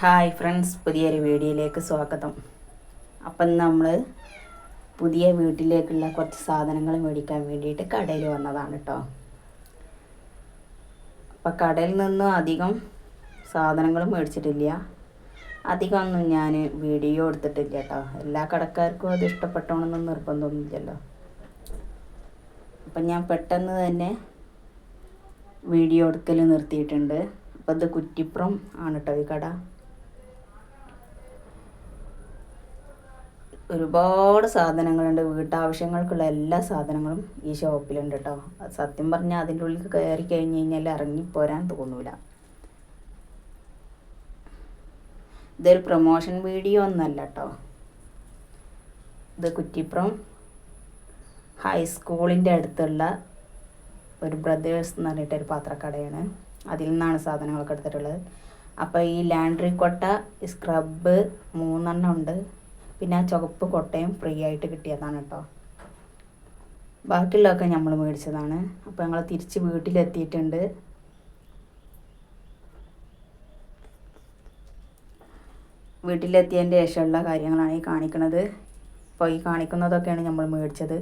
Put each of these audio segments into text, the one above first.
Hi friends പുതിയൊരു വീഡിയോയിലേക്ക് സ്വാഗതം. അപ്പം നമ്മൾ പുതിയ വീട്ടിലേക്കുള്ള കുറച്ച് സാധനങ്ങൾ മേടിക്കാൻ വേണ്ടിയിട്ട് കടയിൽ വന്നതാണ് കേട്ടോ അപ്പം കടയിൽ നിന്ന് അധികം സാധനങ്ങൾ മേടിച്ചിട്ടില്ല. അധികമൊന്നും ഞാൻ വീഡിയോ എടുത്തിട്ടില്ല കേട്ടോ എല്ലാ കടക്കാർക്കും അത് ഇഷ്ടപ്പെട്ടോണമെന്ന് നിർബന്ധമൊന്നുമില്ലല്ലോ. അപ്പം ഞാൻ പെട്ടെന്ന് തന്നെ വീഡിയോ എടുക്കൽ നിർത്തിയിട്ടുണ്ട്. അപ്പം ഇത് കുറ്റിപ്പുറം ആണ് കേട്ടോ ഈ കട. ഒരുപാട് സാധനങ്ങളുണ്ട്. വീട്ടാവശ്യങ്ങൾക്കുള്ള എല്ലാ സാധനങ്ങളും ഈ ഷോപ്പിലുണ്ട് കേട്ടോ സത്യം പറഞ്ഞാൽ അതിന്റെ ഉള്ളിൽ കയറി കഴിഞ്ഞ് കഴിഞ്ഞാൽ ഇറങ്ങിപ്പോരാൻ തോന്നൂല. ഇതൊരു പ്രൊമോഷൻ വീഡിയോ ഒന്നല്ല കേട്ടോ ഇത് കുറ്റിപ്പുറം ഹൈസ്കൂളിന്റെ അടുത്തുള്ള ഒരു ബ്രദേഴ്സ് എന്ന് പറഞ്ഞിട്ടൊരു പാത്രക്കടയാണ്. അതിൽ നിന്നാണ് സാധനങ്ങളൊക്കെ എടുത്തിട്ടുള്ളത്. അപ്പോൾ ഈ ലാൻഡ്രി കൊട്ട സ്ക്രബ് മൂന്നെണ്ണം ഉണ്ട്. പിന്നെ ആ ചുവപ്പ് കൊട്ടയും ഫ്രീ ആയിട്ട് കിട്ടിയതാണ് കേട്ടോ. ബാക്കിയുള്ളതൊക്കെ നമ്മൾ മേടിച്ചതാണ്. അപ്പോൾ ഞങ്ങൾ തിരിച്ച് വീട്ടിലെത്തിയിട്ടുണ്ട്. വീട്ടിലെത്തിയതിന്റെ ശേഷമുള്ള കാര്യങ്ങളാണ് ഈ കാണിക്കുന്നത് അപ്പോൾ ഈ കാണിക്കുന്നതൊക്കെയാണ് നമ്മൾ മേടിച്ചത്.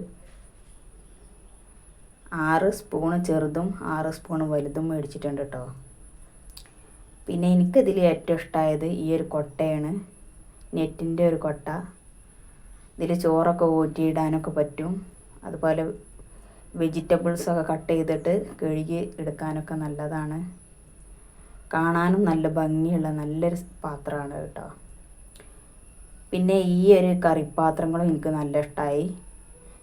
ആറ് സ്പൂണ് ചെറുതും ആറ് സ്പൂണ് വലുതും മേടിച്ചിട്ടുണ്ട് കേട്ടോ. പിന്നെ എനിക്കിതിൽ ഏറ്റവും ഇഷ്ടമായത് ഈ ഒരു കൊട്ടയാണ്. നെറ്റിന്റെ ഒരു കൊട്ട. ഇതിൽ ചോറൊക്കെ ഊറ്റിയിടാനൊക്കെ പറ്റും. അതുപോലെ വെജിറ്റബിൾസൊക്കെ കട്ട് ചെയ്തിട്ട് കഴുകി എടുക്കാനൊക്കെ നല്ലതാണ്. കാണാനും നല്ല ഭംഗിയുള്ള നല്ലൊരു പാത്രമാണ് കേട്ടോ. പിന്നെ ഈ ഒരു കറിപ്പാത്രങ്ങളും എനിക്ക് നല്ല ഇഷ്ടമായി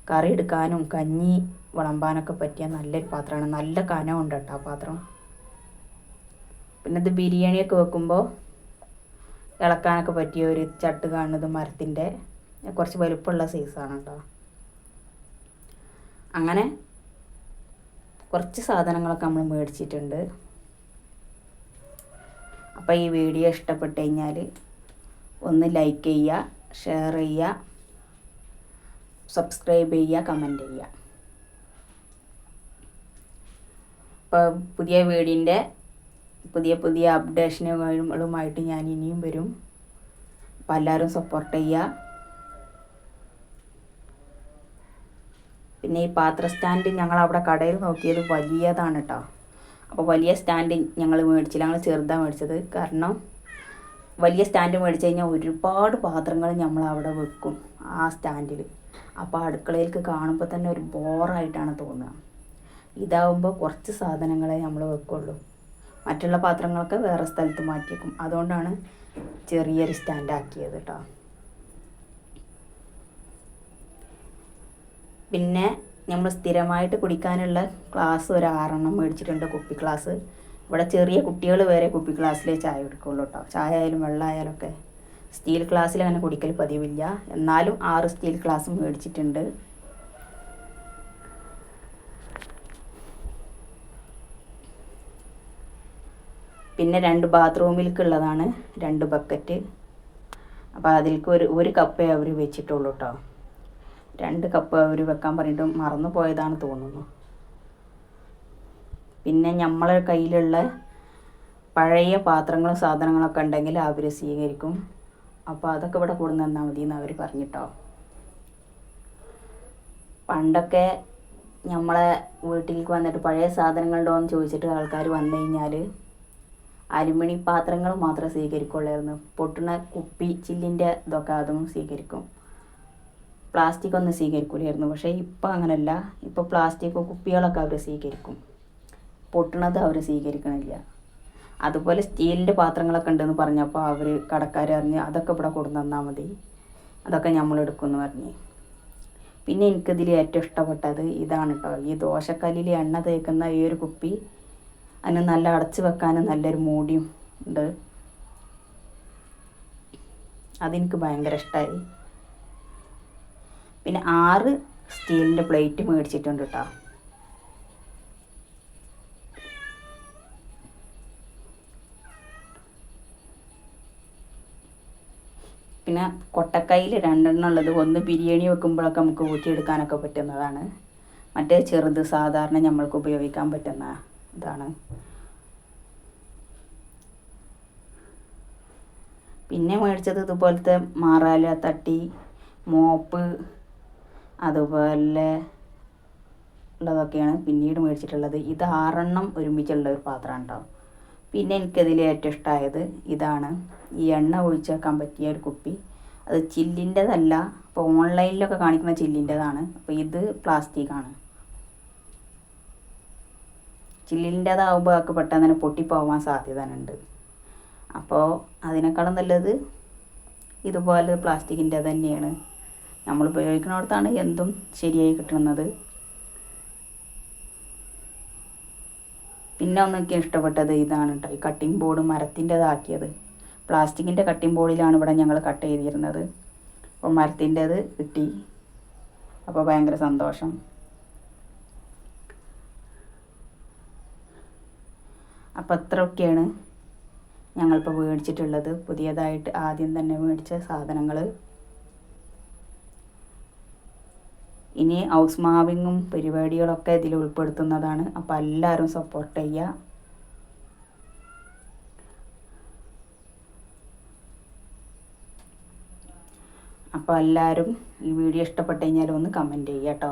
കറി എടുക്കാനും കഞ്ഞി വിളമ്പാനൊക്കെ പറ്റിയ നല്ലൊരു പാത്രമാണ്. നല്ല കനമുണ്ട് കേട്ടോ ആ പാത്രം. പിന്നെ ഇത് ബിരിയാണിയൊക്കെ വെക്കുമ്പോൾ ഇളക്കാനൊക്കെ പറ്റിയ ഒരു ചട്ട് കാണുന്നത് മരത്തിന്റെ. കുറച്ച് വലുപ്പമുള്ള സൈസാണ് കേട്ടോ അങ്ങനെ കുറച്ച് സാധനങ്ങളൊക്കെ നമ്മൾ മേടിച്ചിട്ടുണ്ട്. അപ്പോൾ ഈ വീഡിയോ ഇഷ്ടപ്പെട്ട് കഴിഞ്ഞാൽ ഒന്ന് ലൈക്ക് ചെയ്യുക ഷെയർ ചെയ്യുക സബ്സ്ക്രൈബ് ചെയ്യുക കമന്റ് ചെയ്യുക. അപ്പോൾ പുതിയ വീടിന്റെ പുതിയ പുതിയ അപ്ഡേഷനുകളുമായിട്ട് ഞാൻ ഇനിയും വരും. അപ്പോൾ എല്ലാവരും സപ്പോർട്ട് ചെയ്യുക. പിന്നെ ഈ പാത്ര സ്റ്റാൻഡ് ഞങ്ങൾ അവിടെ കടയിൽ നോക്കിയത് വലിയതാണ് കേട്ടോ അപ്പോൾ വലിയ സ്റ്റാൻഡ് ഞങ്ങൾ മേടിച്ചില്ല. ഞങ്ങൾ ചെറുതാണ് മേടിച്ചത്. കാരണം വലിയ സ്റ്റാൻഡ് മേടിച്ച് കഴിഞ്ഞാൽ ഒരുപാട് പാത്രങ്ങൾ നമ്മൾ അവിടെ വെക്കും ആ സ്റ്റാൻഡിൽ അപ്പോൾ അടുക്കളയിലേക്ക് കാണുമ്പോൾ തന്നെ ഒരു ബോറായിട്ടാണ് തോന്നുക. ഇതാവുമ്പോൾ കുറച്ച് സാധനങ്ങളെ നമ്മൾ വെക്കുള്ളൂ. മറ്റുള്ള പാത്രങ്ങളൊക്കെ വേറെ സ്ഥലത്ത് മാറ്റിയേക്കും. അതുകൊണ്ടാണ് ചെറിയൊരു സ്റ്റാൻഡ് ആക്കിയത് കേട്ടോ പിന്നെ നമ്മൾ സ്ഥിരമായിട്ട് കുടിക്കാനുള്ള ഗ്ലാസ് ഒരു ആറെണ്ണം മേടിച്ചിട്ടുണ്ട് കുപ്പി ഗ്ലാസ്. ഇവിടെ ചെറിയ കുട്ടികൾ വരെ കുപ്പി ഗ്ലാസ്സിലേ ചായ കുടിക്കുള്ളൂ കേട്ടോ ചായ ആയാലും വെള്ളമായാലും ഒക്കെ. സ്റ്റീൽ ഗ്ലാസ്സിൽ അങ്ങനെ കുടിക്കൽ പതിവില്ല. എന്നാലും ആറ് സ്റ്റീൽ ഗ്ലാസ് മേടിച്ചിട്ടുണ്ട്. പിന്നെ രണ്ട് ബാത്റൂമിലേക്കുള്ളതാണ് രണ്ട് ബക്കറ്റ് അപ്പോൾ അതിലേക്ക് ഒരു ഒരു കപ്പേ അവർ വെച്ചിട്ടുള്ളൂ കേട്ടോ രണ്ട് കപ്പ് അവർ വെക്കാൻ പറഞ്ഞിട്ട് മറന്നു പോയതാണ് തോന്നുന്നു. പിന്നെ നമ്മളെ കയ്യിലുള്ള പഴയ പാത്രങ്ങളും സാധനങ്ങളൊക്കെ ഉണ്ടെങ്കിൽ അവർ സ്വീകരിക്കും. അപ്പോൾ അതൊക്കെ ഇവിടെ കൂടെ തന്നാൽ മതി എന്ന് അവർ പറഞ്ഞിട്ടോ പണ്ടൊക്കെ നമ്മളെ വീട്ടിലേക്ക് വന്നിട്ട് പഴയ സാധനങ്ങളുണ്ടോ എന്ന് ചോദിച്ചിട്ട് ആൾക്കാർ വന്നു കഴിഞ്ഞാൽ അലുമിണി പാത്രങ്ങൾ മാത്രമേ സ്വീകരിക്കുള്ളായിരുന്നു. പൊട്ടുന്ന കുപ്പി ചില്ലിന്റെ ഇതൊക്കെ അതും സ്വീകരിക്കും. പ്ലാസ്റ്റിക് ഒന്നും സ്വീകരിക്കില്ലായിരുന്നു പക്ഷേ ഇപ്പോൾ അങ്ങനെയല്ല ഇപ്പോൾ പ്ലാസ്റ്റിക് കുപ്പികളൊക്കെ അവർ സ്വീകരിക്കും. പൊട്ടണത് അവർ സ്വീകരിക്കണില്ല. അതുപോലെ സ്റ്റീലിന്റെ പാത്രങ്ങളൊക്കെ ഉണ്ടെന്ന് പറഞ്ഞപ്പോൾ അവർ കടക്കാർ അറിഞ്ഞ് അതൊക്കെ ഇവിടെ കൊണ്ടു തന്നാൽ മതി. അതൊക്കെ നമ്മൾ എടുക്കുമെന്ന് പറഞ്ഞ്. പിന്നെ എനിക്കിതിൽ ഏറ്റവും ഇഷ്ടപ്പെട്ടത് ഇതാണ് കേട്ടോ ഈ ദോശക്കല്ലിൽ എണ്ണ തേക്കുന്ന ഈ ഒരു കുപ്പി അതിന് നല്ല അടച്ച് വെക്കാനും നല്ലൊരു മൂടിയും ഉണ്ട്. അതെനിക്ക് ഭയങ്കര ഇഷ്ടമായി പിന്നെ ആറ് സ്റ്റീലിന്റെ പ്ലേറ്റ് മേടിച്ചിട്ടുണ്ട് കേട്ടോ പിന്നെ കൊട്ടക്കൈയിൽ രണ്ടെണ്ണം ഉള്ളത് ഒന്ന് ബിരിയാണി വെക്കുമ്പോഴൊക്കെ നമുക്ക് ഊറ്റിയെടുക്കാനൊക്കെ പറ്റുന്നതാണ്. മറ്റേ ചെറുത് സാധാരണ നമ്മൾക്ക് ഉപയോഗിക്കാൻ പറ്റുന്ന ഇതാണ്. പിന്നെ മേടിച്ചത് ഇതുപോലത്തെ മാറാല തട്ടി മോപ്പ് അതുപോലെ ഉള്ളതൊക്കെയാണ് പിന്നീട് മേടിച്ചിട്ടുള്ളത്. ഇത് ആറെണ്ണം ഒരുമിച്ചുള്ള ഒരു പാത്രമാണ് കേട്ടോ പിന്നെ എനിക്കതിൽ ഏറ്റവും ഇഷ്ടമായത് ഇതാണ്. ഈ എണ്ണ ഒഴിച്ച് വെക്കാൻ പറ്റിയ ഒരു കുപ്പി. അത് ചില്ലിന്റെതല്ല അപ്പോൾ ഓൺലൈനിലൊക്കെ കാണിക്കുന്ന ചില്ലിന്റെതാണ്. അപ്പോൾ ഇത് പ്ലാസ്റ്റിക്കാണ്. ചില്ലിന്റെതാവുമ്പോൾ ഒക്കെ പെട്ടെന്ന് തന്നെ പൊട്ടിപ്പോവാൻ സാധ്യത ഉണ്ട് അപ്പോൾ അതിനേക്കാളും നല്ലത് ഇതുപോലെ പ്ലാസ്റ്റിക്കിന്റെ തന്നെയാണ്. നമ്മൾ ഉപയോഗിക്കുന്നിടത്താണ് എന്തും ശരിയായി കിട്ടുന്നത്. പിന്നെ ഒന്നൊക്കെ ഇഷ്ടപ്പെട്ടത് ഇതാണ് കേട്ടോ ഈ കട്ടിംഗ് ബോർഡ് മരത്തിന്റെതാക്കിയത്. പ്ലാസ്റ്റിക്കിന്റെ കട്ടിംഗ് ബോർഡിലാണ് ഇവിടെ ഞങ്ങൾ കട്ട് ചെയ്തിരുന്നത്. അപ്പോൾ മരത്തിന്റെത് കിട്ടി. അപ്പോൾ ഭയങ്കര സന്തോഷം. അപ്പോൾ അത്രയൊക്കെയാണ് ഞങ്ങളിപ്പോൾ മേടിച്ചിട്ടുള്ളത്. പുതിയതായിട്ട് ആദ്യം തന്നെ മേടിച്ച സാധനങ്ങൾ ഇനി ഹൗസ് മാവിങ്ങും പരിപാടികളൊക്കെ ഇതിൽ ഉൾപ്പെടുത്തുന്നതാണ്. അപ്പോൾ എല്ലാവരും സപ്പോർട്ട് ചെയ്യുക അപ്പോൾ എല്ലാവരും ഈ വീഡിയോ ഇഷ്ടപ്പെട്ടു കഴിഞ്ഞാൽ ഒന്ന് കമന്റ് ചെയ്യാം കേട്ടോ